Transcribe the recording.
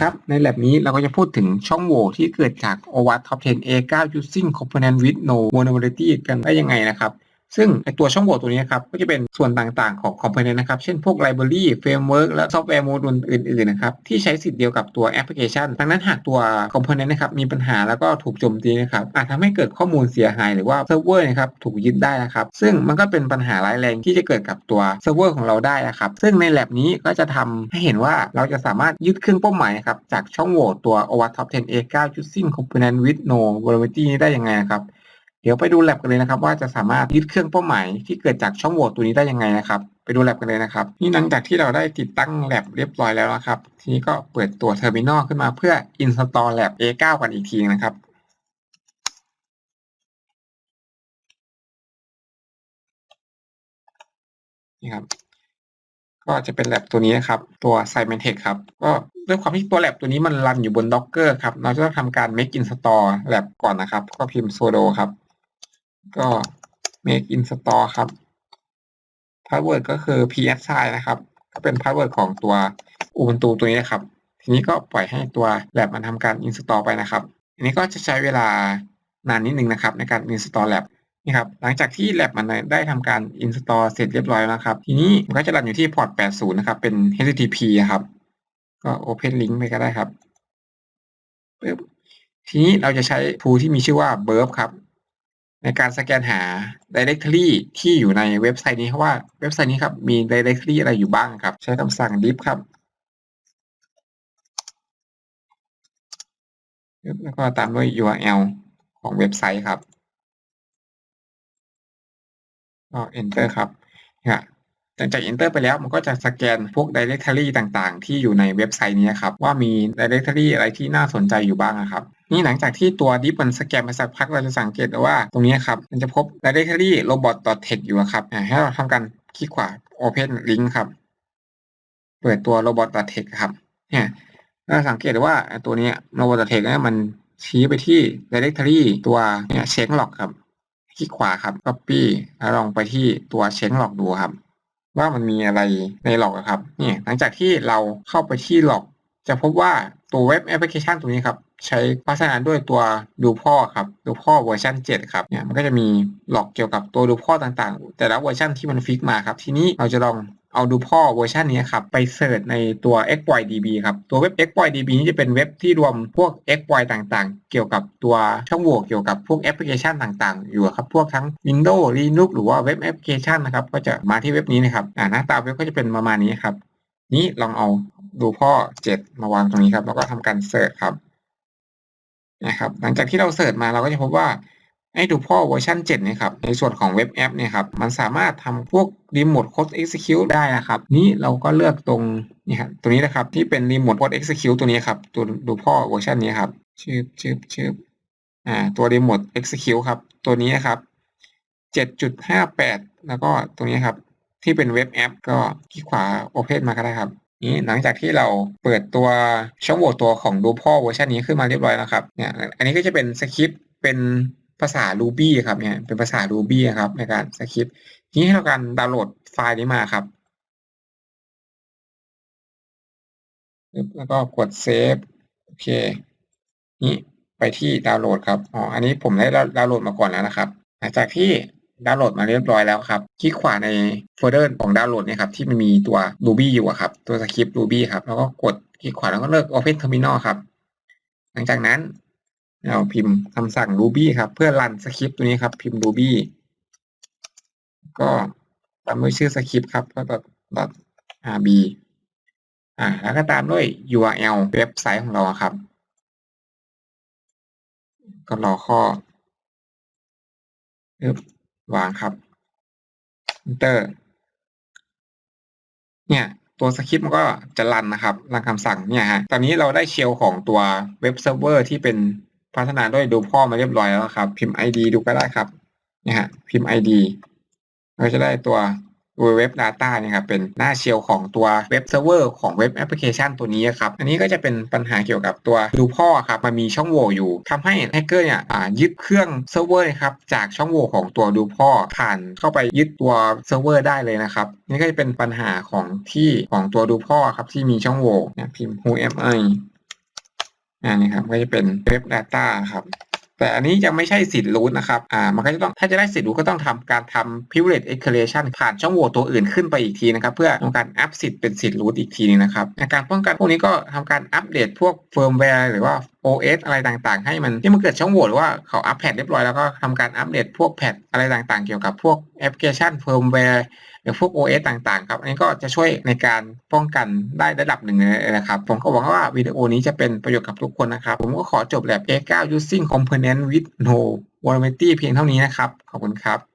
ครับ ใน lab นี้เราก็จะพูดถึงช่องโหว่ที่เกิดจาก OWASP Top 10 A9 using component with no vulnerability กันได้ยังไงนะครับ ซึ่งไอตัวช่องโหว่ตัวนี้ครับก็จะเป็นส่วนต่างๆของ component นะครับ เช่นพวก library framework และ software module อื่นๆนะครับที่ใช้สิทธิ์เดียวกับตัวแอปพลิเคชันดังนั้นหากตัว component นะครับมีปัญหาแล้วก็ถูกโจมตีนะครับอาจทำให้เกิดข้อมูลเสียหายหรือว่าเซิร์ฟเวอร์นะครับถูกยึดได้นะครับ ซึ่งมันก็เป็นปัญหาร้ายแรงที่จะเกิดกับตัวเซิร์ฟเวอร์ของเราได้นะครับ ซึ่งใน lab นี้ก็จะทำให้เห็นว่าเราจะสามารถยึดเครื่องเป้าหมายนะครับจากช่องโหว่ตัว OWASP Top 10 A9 using component with no vulnerability นี้ได้ยังไงครับ เดี๋ยวไปดูแ a บกันเลยนะครับ ว่าจะสามารถยึดเครื่องเป้าหมายที่เกิดจากช่องโหว่ตัวนี้ได้ยังไงนะครับ ไปดูแ a บกันเลยนะครับ นี่หลังจากที่เราได้ติดตั้งแ a บเรียบร้อยแล้วนะครับ ทีนี้ก็เปิดตัวเทอร์มินอลขึ้นมาเพื่อ install lab A9 กันอีกทีนะครับนี่ครับก็จะเป็น lab ตัวนี้นะครับ ตัว c y m e n t e c h ครับ ก็ด้วยความที่ตัว lab ตัวนี้มันรันอยู่บน Docker ครับ เราจะต้องทำการ make install lab ก่อนนะครับ ก็พิมพ์ sudo ครับ ก็ make install ครับ password ก็คือ psi นะครับ ก็เป็น password ของตัว ubuntu ตัวนี้นะครับ ทีนี้ก็ปล่อยให้ตัว lab มันทำการ install ไปนะครับ อันนี้ก็จะใช้เวลานานนิดนึงนะครับ ในการ install lab นี่ครับ หลังจากที่ lab มันได้ทำการ install เสร็จเรียบร้อยแล้วนะครับ ทีนี้มันก็จะรันอยู่ที่พอร์ต 80 นะครับ เป็น HTTP ครับ ก็ open link ไปก็ได้ครับปึ๊บทีนี้เราจะใช้ tool ที่มีชื่อว่า burp ครับ ในการสแกนหา directory ที่อยู่ในเว็บไซต์นี้เพราะว่าเว็บไซต์นี้ครับมี directory อะไรอยู่บ้างครับ ใช้คำสั่ง diff ครับแล้วก็ตามด้วย URL ของเว็บไซต์ครับก็ enter ครับเนี่ยหลังจาก enter ไปแล้วมันก็จะสแกนพวก directory ต่างๆ ที่อยู่ในเว็บไซต์นี้ครับ ว่ามี directory อะไรที่น่าสนใจอยู่บ้างนะครับ นี่หลังจากที่ตัว diff มันสแกนไปสักพักเราจะสังเกตว่าตรงนี้ครับมันจะพบ directory robot.txt อยู่ครับให้เราทำการคลิกขวา open link ครับ เปิดตัว robot.txt ครับเนี่ยเราสังเกตว่าตัวนี้ robot.txt เนี่ยมันชี้ไปที่ directory ตัวเนี่ย change log ครับคลิกขวาครับ copy แล้วลองไปที่ตัว change log ดูครับ ว่ามันมีอะไรในหลอกครับนี่หลังจากที่เราเข้าไปที่หลอกจะพบว่า ตัวเว็บแอปพลิเคชันตัวนี้ครับ ใช้พัฒนาด้วยตัวดูพ่อครับดูพ่อเวอร์ชัน7ครับเนี่ยมันก็จะมีหลอกเกี่ยวกับตัวดูพ่อต่างๆ แต่ละเวอร์ชันที่มันฟิกมาครับ ทีนี้เราจะลองเอาดูพ่อเวอร์ชันนี้ครับ ไปเสิร์ชในตัว exploitdb ครับ ตัวเว็บ exploitdb นี่จะเป็นเว็บที่รวมพวก exploit ต่างๆ เกี่ยวกับตัวช่องโหว่เกี่ยวกับพวกแอปพลิเคชันต่างๆ อยู่ครับ พวกทั้ง Windows Linux หรือว่าเว็บแอปพลิเคชันนะครับ ก็จะมาที่เว็บนี้นะครับ หน้าตาเว็บก็จะเป็นประมาณนี้ครับ นี้ลองเอา ดูพ่อ7 มาวางตรงนี้ครับ แล้วก็ทำการเสิร์ชครับนะครับ หลังจากที่เราเสิร์ชมาเราก็จะพบว่าไอ้ดูพ่อเวอร์ชัน7เนี่ยครับในส่วนของเว็บแอปเนี่ยครับมันสามารถทำพวก Remote Code Execute ได้นะครับ นี้เราก็เลือกตรงนี่ครับตัวนี้นะครับที่เป็น Remote Code Execute ตัวนี้ครับตัวดูพ่อเวอร์ชันนี้ครับชืบชืบชืบอ่าตัว Remote Execute ครับตัวนี้นะครับ7.58 แล้วก็ตรงนี้ครับที่เป็นเว็บแอปก็คลิกขวา Open มาก็ได้ครับ นี้หลังจากที่เราเปิดตัวช่องโหว่ตัวของดูพ่อเวอร์ชันนี้ขึ้นมาเรียบร้อยแล้วครับเนี่ยอันนี้ก็จะเป็นสคริปต์เป็นภาษา Ruby ครับเนี่ยเป็นภาษา Ruby ครับในการสคริปต์ทีนี้ให้เราการดาวน์โหลดไฟล์นี้มาครับแล้วก็กดเซฟโอเค นี่ไปที่ดาวน์โหลดครับอ๋ออันนี้ผมได้ดาวน์โหลดมาก่อนแล้วนะครับ หลังจากที่ ดาวน์โหลดมาเรียบร้อยแล้วครับ คลิกขวาในโฟลเดอร์ของดาวน์โหลดเนี่ยครับที่มันมีตัว Ruby อยู่ครับ ตัวสคริปต์ Ruby ครับ แล้วก็กดคลิกขวาแล้วก็เลือก Open Terminal ครับ หลังจากนั้นเราพิมพ์คำสั่ง Ruby ครับ เพื่อรันสคริปต์ตัวนี้ครับ พิมพ์ Ruby ก็ตามด้วยชื่อสคริปต์ครับก็ .rb อ่า แล้วก็ตามด้วย URL เว็บไซต์ของเราครับ ก็รอข้อปึ๊บ วางครับ Enter เนี่ยตัวสคริปต์มันก็จะรันนะครับรันคำสั่งเนี่ยฮะตอนนี้เราได้เชลของตัวเว็บเซิร์ฟเวอร์ที่เป็นพัฒนาด้วยดูพ่อมาเรียบร้อยแล้วครับ พิมพ์ ID ดูก็ได้ครับเนี่ยฮะพิมพ์ ID เราจะได้ตัวตัว เว็บ Data เนี่ยครับเป็นหน้าเชลของตัวเว็บเซิร์ฟเวอร์ของเว็บแอปพลิเคชันตัวนี้ครับอันนี้ก็จะเป็นปัญหาเกี่ยวกับตัวดูพ่อครับมันมีช่องโหว่อยู่ทำให้แฮกเกอร์เนี่ยยึดเครื่องเซิร์ฟเวอร์ครับจากช่องโหว่ของตัวดูพ่อผ่านเข้าไปยึดตัวเซิร์ฟเวอร์ได้เลยนะครับนี่ก็จะเป็นปัญหาของที่ของตัวดูพ่อครับที่มีช่องโหว่เนี่ยพิมพ์ who am I อ่านี่ครับก็จะเป็นเว็บ Data ครับ แต่อันนี้ยังไม่ใช่สิทธิ์รูทนะครับ อ่า มันก็จะต้อง ถ้าจะได้สิทธิ์รูทก็ต้องทำการทำ privilege escalation ผ่านช่องโหว่ตัวอื่นขึ้นไปอีกทีนะครับ เพื่อทำการอัพสิทธิ์เป็นสิทธิ์รูทอีกทีนึงนะครับในการป้องกันพวกนี้ก็ทำการอัปเดตพวกเฟิร์มแวร์หรือว่า OS อะไรต่างๆ ให้มันที่มันเกิดช่องโหว่หรือว่าเขาอัปแพทเรียบร้อยแล้วก็ทำการอัปเดตพวกแพทอะไรต่างๆ เกี่ยวกับพวกแอปพลิเคชันเฟิร์มแวร์หรือพวก OS ต่างๆ ครับ อันนี้ก็จะช่วยในการป้องกันได้ระดับหนึ่งเลยนะครับ ผมก็หวังว่าวิดีโอนี้จะเป็นประโยชน์กับทุกคนนะครับ ผมก็ขอจบแบบ A9 using component with no vulnerability เพียงเท่านี้นะครับ ขอบคุณครับ